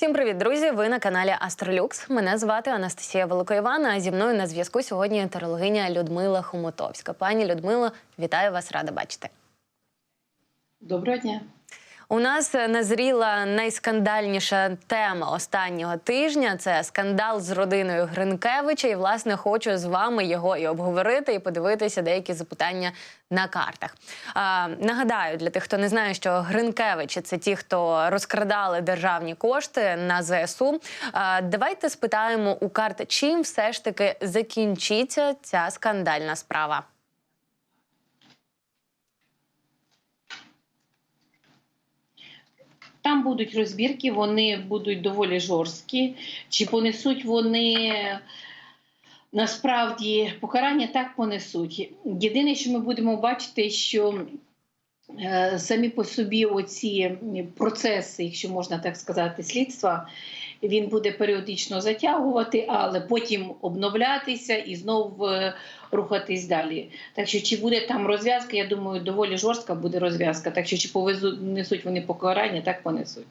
Всім привіт, друзі! Ви на каналі Астролюкс. Мене звати Анастасія Великоївана. А зі мною на зв'язку сьогодні тарологиня Людмила Хомутовська. Пані Людмило, вітаю вас, рада бачити. Доброго дня. У нас назріла найскандальніша тема останнього тижня. Це скандал з родиною Гринкевича. І власне хочу з вами його і обговорити, і подивитися деякі запитання на картах. А, нагадаю для тих, хто не знає, що Гринкевичі це ті, хто розкрадали державні кошти на ЗСУ. А, давайте спитаємо у карт, чим все ж таки закінчиться ця скандальна справа. Будуть розбірки, вони будуть доволі жорсткі. Чи понесуть вони насправді покарання так понесуть. Єдине, що ми будемо бачити, що е, самі по собі оці процеси, якщо можна так сказати, слідства, він буде періодично затягувати, але потім обновлятися і знов е, рухатись далі. Так що, чи буде там розв'язка, я думаю, доволі жорстка буде розв'язка. Так що, чи повезуть несуть вони покарання, так понесуть.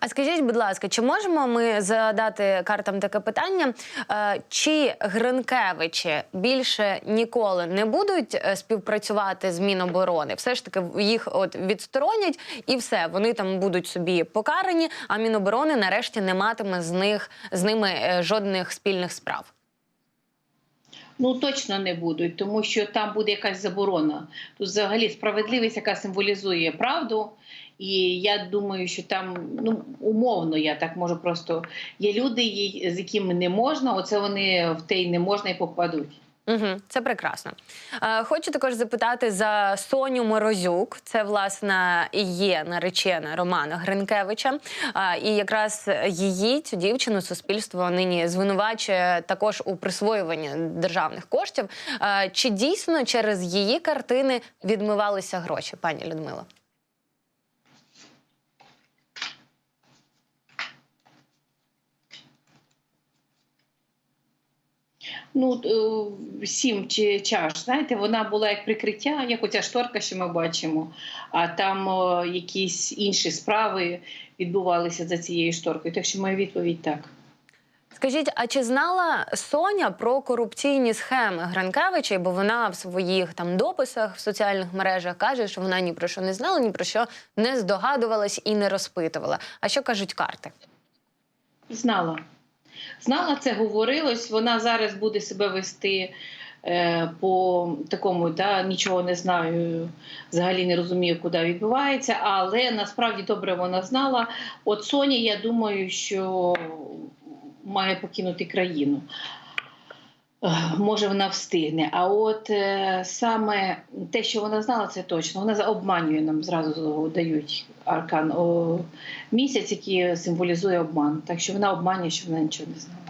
А скажіть, будь ласка, чи можемо ми задати картам таке питання? Е, Чи Гринкевичі більше ніколи не будуть е, співпрацювати з Міноборони? Все ж таки їх от відсторонять і все, вони там будуть собі покарані, а Міноборони нарешті не матиме з них з ними е, жодних спільних справ. Ну точно не будуть, тому що там буде якась заборона. Тут взагалі справедливість, яка символізує правду. І я думаю, що там ну умовно, я так можу просто є люди, з якими не можна. Оце вони в те й не можна і попадуть. Угу, це прекрасно. Е, хочу також запитати за Соню Морозюк. Це власне і є наречена Романа Гринкевича. Е, і якраз її цю дівчину суспільство нині звинувачує також у присвоюванні державних коштів. Е, чи дійсно через її картини відмивалися гроші, пані Людмила? Ну е, сім чи чаш, знаєте, вона була як прикриття, як оця шторка, що ми бачимо. А там е, якісь інші справи відбувалися за цією шторкою. Так що моя відповідь так. Скажіть, а чи знала Соня про корупційні схеми Гранкевича? Бо вона в своїх там дописах в соціальних мережах каже, що вона ні про що не знала, ні про що не здогадувалась і не розпитувала. А що кажуть карти? Знала. Знала, це говорилось. Вона зараз буде себе вести е, по такому, да, нічого не знаю, взагалі не розумію, куди відбувається, але насправді добре вона знала. От Соня, я думаю, що має покинути країну. Може, вона встигне. А от е, саме те, що вона знала, це точно. Вона обманює нам зразу дають аркан о, місяць, який символізує обман. Так що вона обманює, що вона нічого не знала.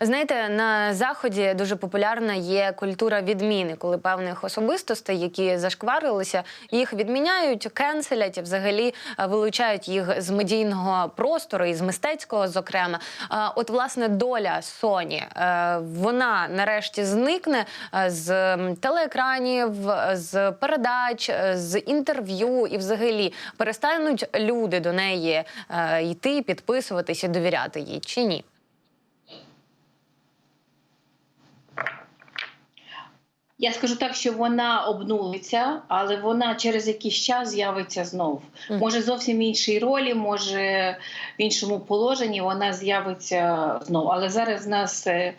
Знаєте, на заході дуже популярна є культура відміни, коли певних особистостей, які зашкварилися, їх відміняють, кенселять і взагалі е, вилучають їх з медійного простору і з мистецького, зокрема. От власне доля Соні е, вона нарешті зникне е, з телеекранів, з передач, з інтерв'ю, і взагалі перестануть люди до неї йти, підписуватися, довіряти їй чи ні? Я скажу так, що вона обнулиться, але вона через якийсь час з'явиться знов. Може зовсім іншій ролі, може в іншому положенні вона з'явиться знов. Але зараз в нас е,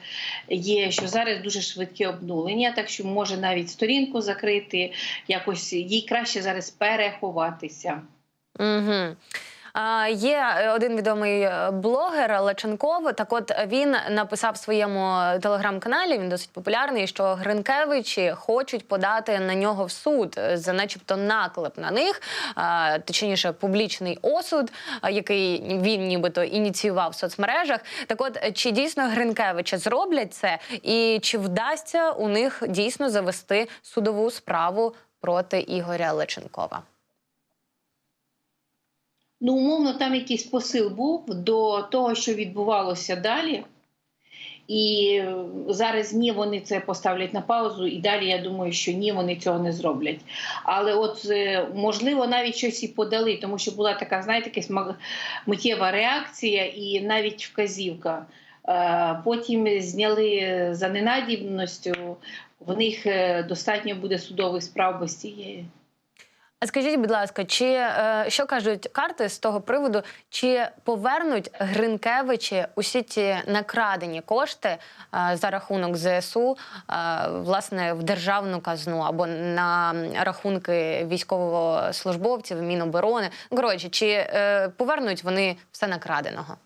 є, що зараз дуже швидке обнулення, так що може навіть сторінку закрити, якось їй краще зараз переховатися. Угу. Є е, один відомий е, блогер Леченков. Так, от він написав в своєму телеграм-каналі. Він досить популярний, що Гринкевичі хочуть подати на нього в суд е, за, начебто, наклеп на них, точніше, публічний осуд, який він нібито ініціював в соцмережах. Так, от е, чи дійсно Гринкевичі зроблять це, і чи вдасться у них дійсно завести судову справу проти Ігоря Леченкова? Ну, умовно, там якийсь посил був до того, що відбувалося далі. І зараз ні, вони це поставлять на паузу, і далі я думаю, що ні, вони цього не зроблять. Але от е, можливо навіть щось і подали, тому що була така, знаєте, якась миттєва реакція і навіть вказівка. Е, Потім зняли за ненадібністю. В них е, достатньо буде судових справ без цієї. А скажіть, будь ласка, чи е, що кажуть карти з того приводу, чи повернуть Гринкевичі усі ті накрадені кошти е, за рахунок ЗСУ е, власне в державну казну або на рахунки військовослужбовців, Міноборони? Коротше, чи е, повернуть вони все накраденого?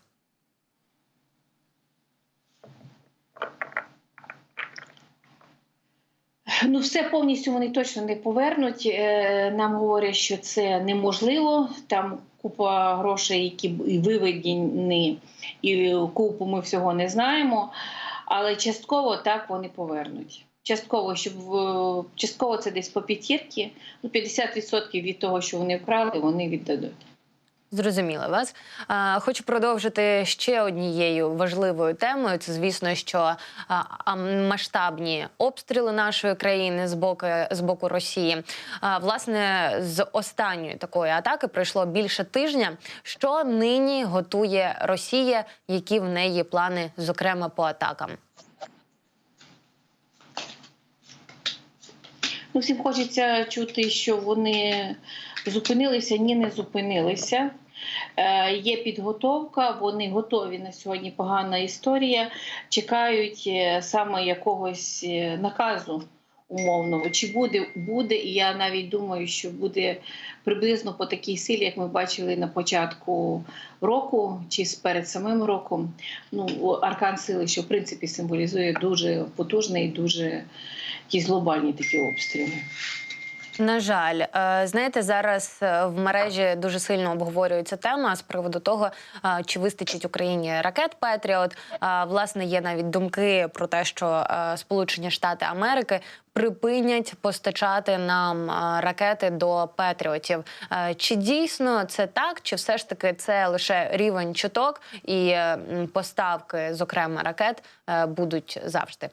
Ну, все повністю вони точно не повернуть. Е, Нам говорять, що це неможливо. Там купа грошей, які виведені, і купу ми всього не знаємо. Але частково так вони повернуть. Частково, щоб частково це десь по п'ятірки. Ну, 50% від того, що вони вкрали, вони віддадуть. Зрозуміла вас. Хочу продовжити ще однією важливою темою. Це звісно, що масштабні обстріли нашої країни з боку з боку Росії. Власне, з останньої такої атаки пройшло більше тижня. Що нині готує Росія? Які в неї плани, зокрема по атакам? Ну, всім хочеться чути, що вони зупинилися, ні, не зупинилися. Е, є підготовка, вони готові на сьогодні. Погана історія. Чекають е, саме якогось е, наказу умовного. Чи буде, буде, і я навіть думаю, що буде приблизно по такій силі, як ми бачили на початку року, чи перед самим роком. Ну, аркан сили, що в принципі символізує дуже потужний, дуже якісь глобальні такі обстріли. На жаль, Е, знаєте, зараз е, в мережі дуже сильно обговорюється тема з приводу того, е, чи вистачить Україні ракет Петріот. Власне, є навіть думки про те, що Сполучені Штати Америки припинять постачати нам ракети до Петріотів. Чи дійсно це так, чи все ж таки це лише рівень чуток і поставки, зокрема ракет, будуть завжди?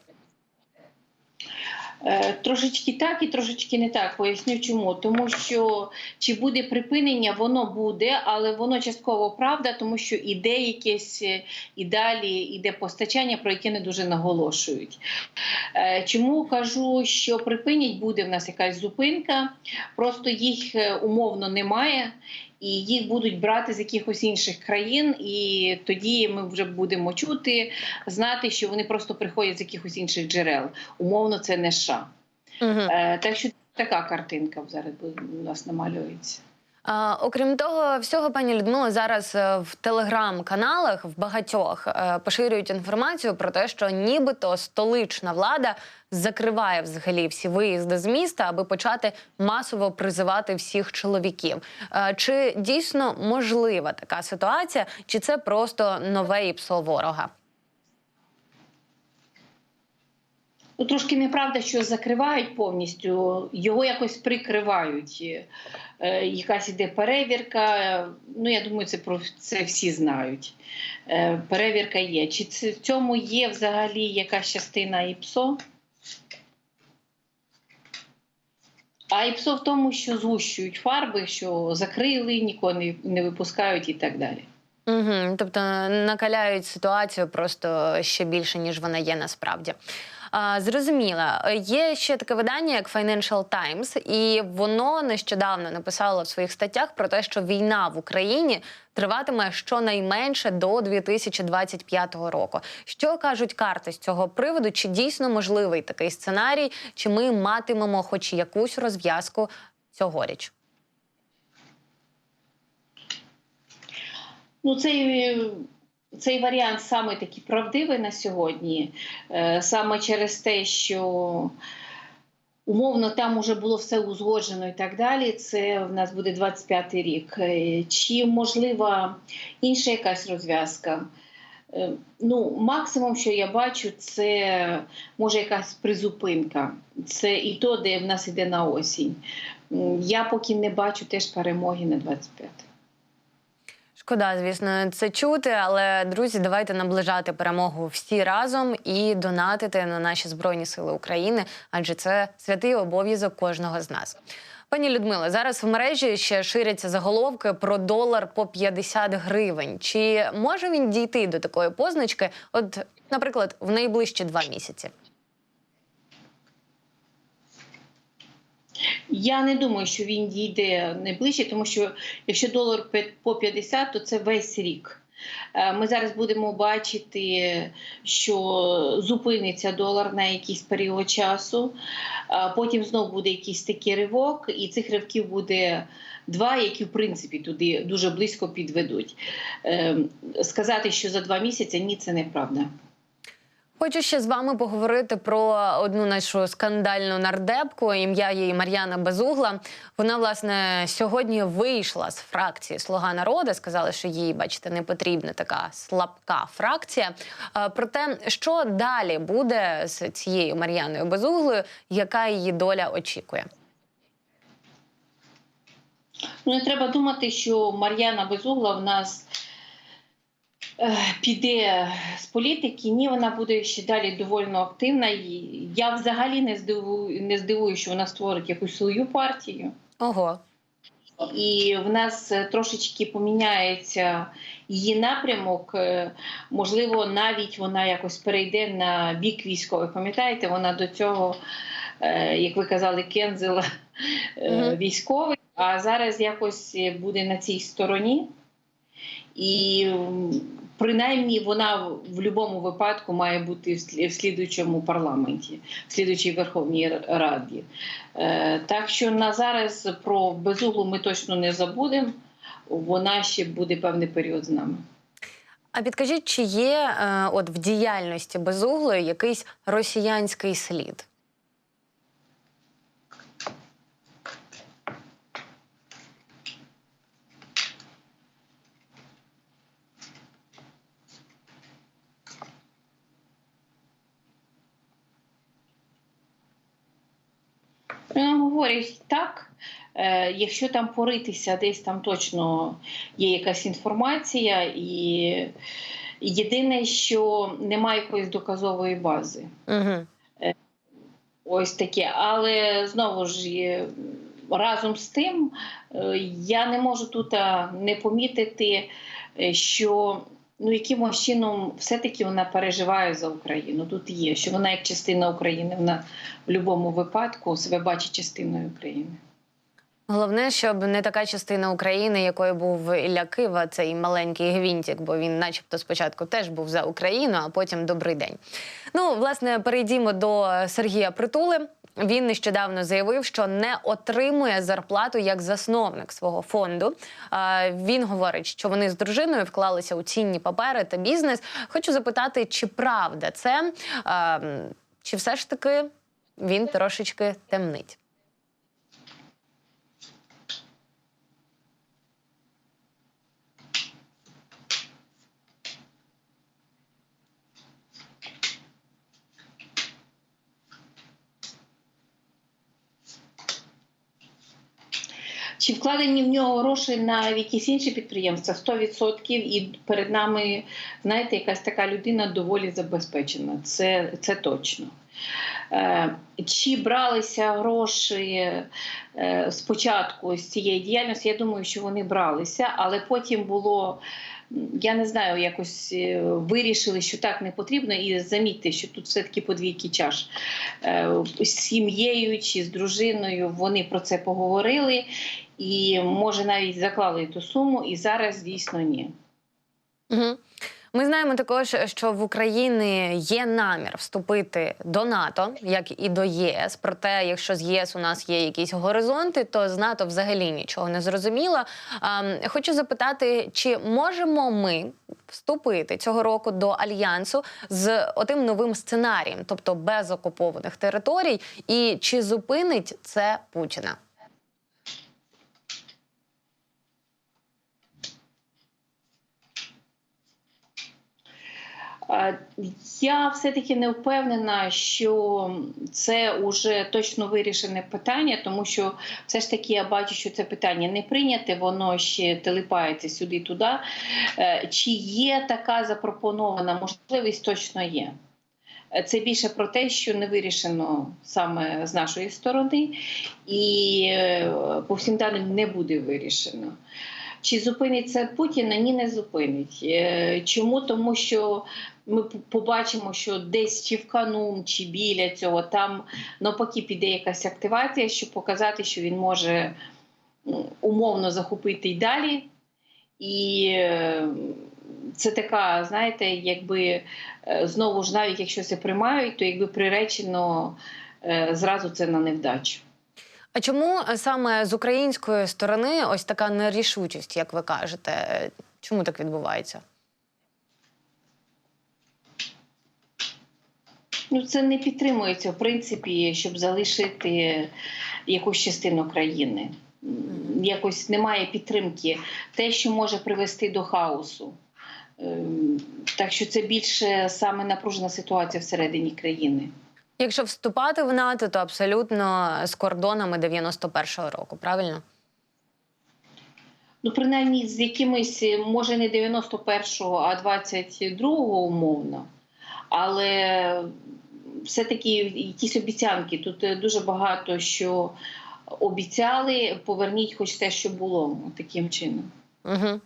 Е, Трошечки так і трошечки не так. Поясню чому. Тому що чи буде припинення, воно буде, але воно частково правда, тому що іде якесь е, і далі іде постачання, про яке не дуже наголошують. Е, Чому кажу, що припинять буде в нас якась зупинка, просто їх умовно немає. І їх будуть брати з якихось інших країн, і тоді ми вже будемо чути, знати, що вони просто приходять з якихось інших джерел. Умовно, це не США. Угу. Так що така картинка зараз у нас намалюється. Окрім того, всього, пані Людмила, зараз е, в телеграм-каналах в багатьох е, поширюють інформацію про те, що нібито столична влада закриває взагалі всі виїзди з міста, аби почати масово призивати всіх чоловіків. Е, чи дійсно можлива така ситуація, чи це просто нове іпсо ворога? Ну, трошки неправда, що закривають повністю, його якось прикривають. Е, якась іде перевірка. Ну, я думаю, це про це всі знають. Е, перевірка є. Чи це, в цьому є взагалі якась частина ІПСО? А ІПСО в тому, що згущують фарби, що закрили, нікого не, не випускають і так далі. Угу, тобто накаляють ситуацію просто ще більше, ніж вона є насправді. А, зрозуміла. Є ще таке видання, як Financial Times, і воно нещодавно написало в своїх статтях про те, що війна в Україні триватиме щонайменше до 2025 року. Що кажуть карти з цього приводу? Чи дійсно можливий такий сценарій? Чи ми матимемо хоч якусь розв'язку цьогоріч? Ну, цей, цей варіант саме такий правдивий на сьогодні, е, саме через те, що умовно там уже було все узгоджено і так далі. Це в нас буде 25-й рік. Е, Чи можлива інша якась розв'язка? Е, Ну, максимум, що я бачу, це може якась призупинка. Це і то, де в нас іде на осінь. Я поки не бачу теж перемоги на 25-й. Шкода, звісно, це чути, але друзі, давайте наближати перемогу всі разом і донатити на наші збройні сили України, адже це святий обов'язок кожного з нас. Пані Людмила, зараз в мережі ще ширяться заголовки про долар по 50 гривень. Чи може він дійти до такої позначки? От, наприклад, в найближчі два місяці? Я не думаю, що він дійде найближче, тому що якщо долар по 50, то це весь рік. Е, Ми зараз будемо бачити, що зупиниться долар на якийсь період часу, а потім знову буде якийсь такий ривок, і цих ривків буде два, які в принципі туди дуже близько підведуть. Е, Сказати, що за два місяці ні, це неправда. Хочу ще з вами поговорити про одну нашу скандальну нардепку. Ім'я її Мар'яна Безугла. Вона власне сьогодні вийшла з фракції Слуга народу. Сказали, що їй, бачите, не потрібна така слабка фракція. Е, Про те, що далі буде з цією Мар'яною Безуглою, яка її доля очікує. Ну, не треба думати, що Мар'яна Безугла в нас піде з політики. Ні, вона буде ще далі доволі активна. І я взагалі не здивую, не здивую, що вона створить якусь свою партію. Ого, І в нас е, трошечки поміняється її напрямок. Е, Можливо, навіть вона якось перейде на бік військовий. Пам'ятаєте, вона до цього, е, як ви казали, кензила е, військовий, а зараз якось буде на цій стороні. І принаймні вона в будь-якому випадку має бути в слідуючому парламенті, в слідуючій Верховній Раді. Е, Так що на зараз про безуглу ми точно не забудемо. Вона ще буде певний період з нами. а підкажіть, чи є е, от в діяльності Безуглої якийсь росіянський слід? Ну, говорять так. Е, якщо там поритися, десь там точно є якась інформація, і єдине, що немає якоїсь доказової бази. Угу. Ось таке. Але знову ж разом з тим, е, я не можу тут не помітити, що ну, якимось чином все-таки вона переживає за Україну. Тут є, що вона як частина України, вона в будь-якому випадку себе бачить частиною України. Головне, щоб не така частина України, якою був Ілля Кива, цей маленький гвинтик, бо він, начебто, спочатку теж був за Україну, а потім добрий день. Ну, власне, перейдімо до Сергія Притули. Він нещодавно заявив, що не отримує зарплату як засновник свого фонду. Він говорить, що вони з дружиною вклалися у цінні папери та бізнес. Хочу запитати, чи правда це, чи все ж таки він трошечки темнить. Чи вкладені в нього гроші на якісь інші підприємства? 100% і перед нами, знаєте, якась така людина доволі забезпечена. Це, це точно. Е, Чи бралися гроші е, спочатку з цієї діяльності? Я думаю, що вони бралися, але потім було. Я не знаю, якось е, вирішили, що так не потрібно, і замітьте, що тут все-таки подвійки чаш. З сім'єю чи з дружиною вони про це поговорили, і може навіть заклали ту суму, і зараз дійсно ні. Угу. Ми знаємо також, що в Україні є намір вступити до НАТО, як і до ЄС. Проте, якщо з ЄС у нас є якісь горизонти, то з НАТО взагалі нічого не зрозуміло. Хочу запитати, чи можемо ми вступити цього року до альянсу з отим новим сценарієм, тобто без окупованих територій, і чи зупинить це Путіна? Я все-таки не впевнена, що це вже точно вирішене питання, тому що все ж таки я бачу, що це питання не прийняте, воно ще телепається сюди-туди. Е, Чи є така запропонована можливість, точно є. Це більше про те, що не вирішено саме з нашої сторони, і е, по всім даним не буде вирішено. Чи зупинить це Путіна? Ні, не зупинить. Е, Чому? Тому що ми побачимо, що десь чи в канун, чи біля цього там навпаки піде якась активація, щоб показати, що він може умовно захопити й далі. І е, це така, знаєте, якби е, знову ж навіть якщо це приймають, то якби приречено е, зразу це на невдачу. А чому саме з української сторони ось така нерішучість, як ви кажете? Чому так відбувається? Ну, це не підтримується в принципі, щоб залишити якусь частину країни. Якось немає підтримки. Те, що може привести до хаосу. Ем, Так що це більше саме напружена ситуація всередині країни. Якщо вступати в НАТО, то абсолютно з кордонами 91-го року, правильно? Ну, принаймні, з якимись, може, не 91-го, а 22-го умовно. Але все-таки якісь обіцянки. Тут е, дуже багато що обіцяли, поверніть хоч те, що було таким чином. Угу.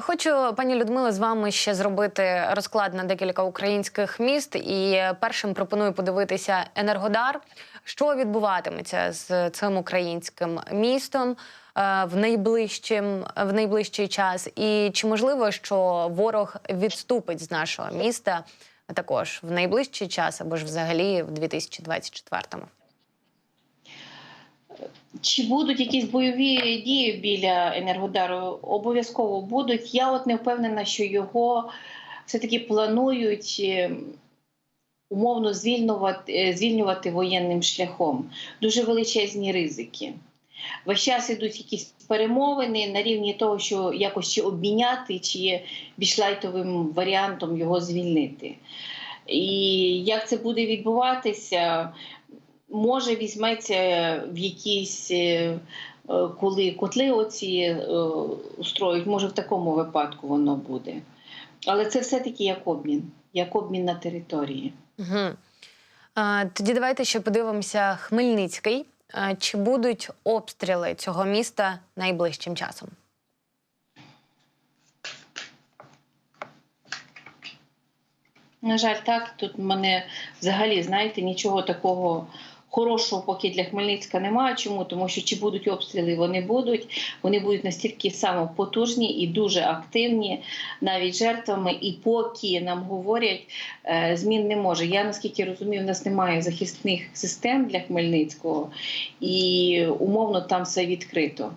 Хочу, пані Людмила, з вами ще зробити розклад на декілька українських міст. І першим пропоную подивитися Енергодар. Що відбуватиметься з цим українським містом е, в найближчим в найближчий час? І чи можливо, що ворог відступить з нашого міста також в найближчий час або ж взагалі в 2024-му? Чи будуть якісь бойові дії біля Енергодару? Обов'язково будуть. Я от не впевнена, що його все-таки планують е, умовно звільнювати, е, звільнювати воєнним шляхом. Дуже величезні ризики. Весь час ідуть якісь перемовини на рівні того, що якось чи обміняти, чи більш лайтовим варіантом його звільнити. І як це буде відбуватися? може візьметься в якісь, е, коли котли оці е, устроють, може в такому випадку воно буде. Але це все-таки як обмін, як обмін на території. Угу. Тоді давайте ще подивимося Хмельницький. Чи будуть обстріли цього міста найближчим часом? На жаль, так тут мене взагалі, знаєте, нічого такого хорошого поки для Хмельницька немає. Чому? Тому що чи будуть обстріли, вони будуть. Вони будуть настільки самопотужні і дуже активні, навіть жертвами. І поки нам говорять, е, змін не може. Я наскільки розумію, в нас немає захисних систем для Хмельницького, і умовно там все відкрито.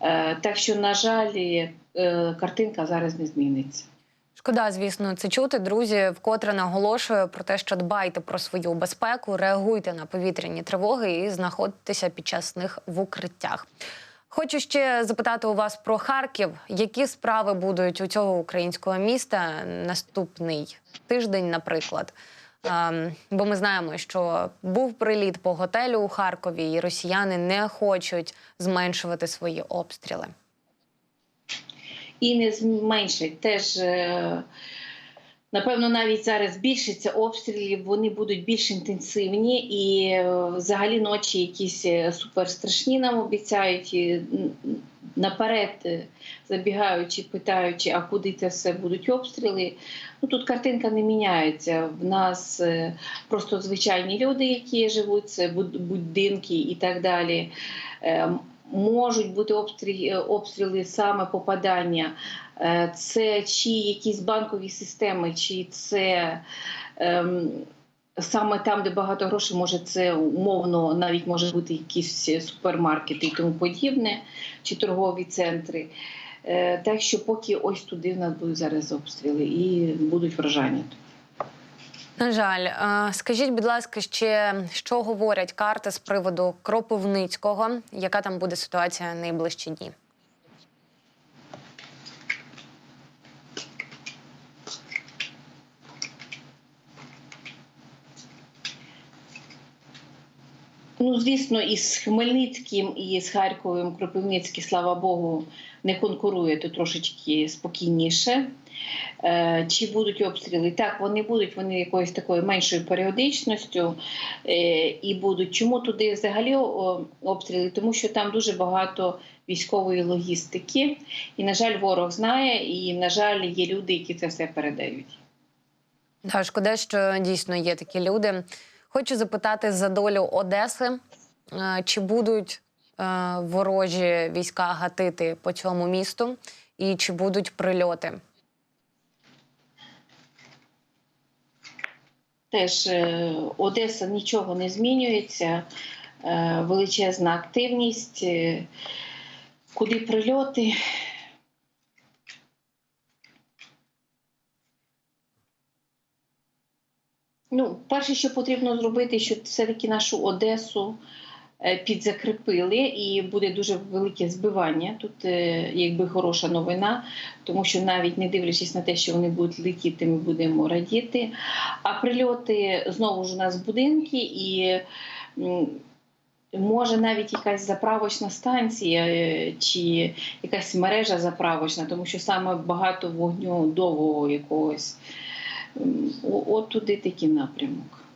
Е, Так що, на жаль, е, картинка зараз не зміниться. Шкода, звісно, це чути. Друзі, вкотре наголошую про те, що дбайте про свою безпеку, реагуйте на повітряні тривоги і знаходьтеся під час них в укриттях. Хочу ще запитати у вас про Харків. Які справи будуть у цього українського міста наступний тиждень, наприклад? Ем, бо ми знаємо, що був приліт по готелю у Харкові, і росіяни не хочуть зменшувати свої обстріли. І не зменшать. Теж, е, напевно, навіть зараз збільшиться обстрілів, вони будуть більш інтенсивні і е, взагалі ночі якісь е, суперстрашні нам обіцяють. І Наперед забігаючи, питаючи, а куди це все будуть обстріли. Ну тут картинка не міняється. В нас просто звичайні люди, які живуть, це будинки і так далі. Е, можуть бути обстріли, обстріли саме попадання. Е, Це чи якісь банкові системи, чи це ем, саме там, де багато грошей, може це умовно навіть може бути якісь супермаркети і тому подібне, чи торгові центри. Е, Так що поки ось туди в нас будуть зараз обстріли і будуть вражання. На жаль, е, скажіть, будь ласка, ще що говорять карти з приводу Кропивницького? Яка там буде ситуація найближчі дні? Ну, звісно, і з Хмельницьким, і з Харковим Кропивницький, слава Богу, не конкурує, то трошечки спокійніше. Е, Чи будуть обстріли? Так, вони будуть, вони якоюсь такою меншою періодичністю е, і будуть. Чому туди взагалі обстріли? Тому що там дуже багато військової логістики, і, на жаль, ворог знає, і, на жаль, є люди, які це все передають. Да, шкода, що дійсно є такі люди. Хочу запитати за долю Одеси. Е, Чи будуть ворожі війська гатити по цьому місту, і чи будуть прильоти? Теж е, Одеса нічого не змінюється, е, величезна активність, е, куди прильоти. Ну, перше, що потрібно зробити, що все-таки нашу Одесу підзакріпили, і буде дуже велике збивання. Тут е, якби хороша новина, тому що навіть не дивлячись на те, що вони будуть летіти, ми будемо радіти. А прильоти знову ж у нас будинки і. Може навіть якась заправочна станція е, чи якась мережа заправочна, тому що саме багато вогню довгого якогось. От туди такий напрямок.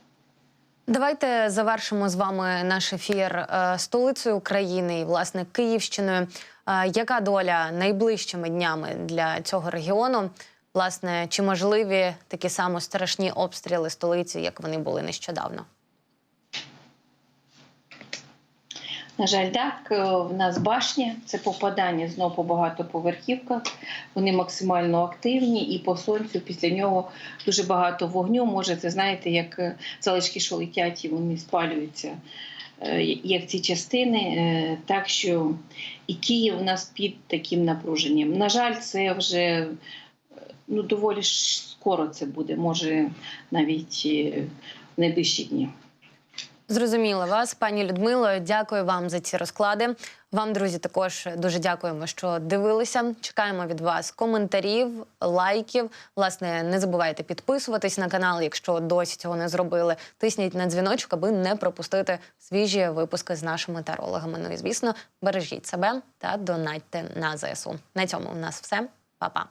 Давайте завершимо з вами наш ефір е, столицею України і власне Київщиною. Е, Яка доля найближчими днями для цього регіону? Власне, чи можливі такі само страшні обстріли столиці, як вони були нещодавно? На жаль, так, е, в нас башня, це попадання знову по багатоповерхівках. Вони максимально активні, і по сонцю після нього дуже багато вогню. Може, це знаєте, як е, залишки, що летять, і вони спалюються, е, як ці частини. Так що і Київ у нас під таким напруженням. На жаль, це вже ну, доволі скоро це буде, може навіть в найближчі дні. Зрозуміла вас, пані Людмило. Дякую вам за ці розклади. Вам, друзі, також дуже дякуємо, що дивилися. Чекаємо від вас коментарів, лайків. Власне, не забувайте підписуватись на канал, якщо досі цього не зробили. Тисніть на дзвіночок, аби не пропустити свіжі випуски з нашими тарологами. Ну і звісно, бережіть себе та донатьте на ЗСУ. На цьому у нас все. Па-па.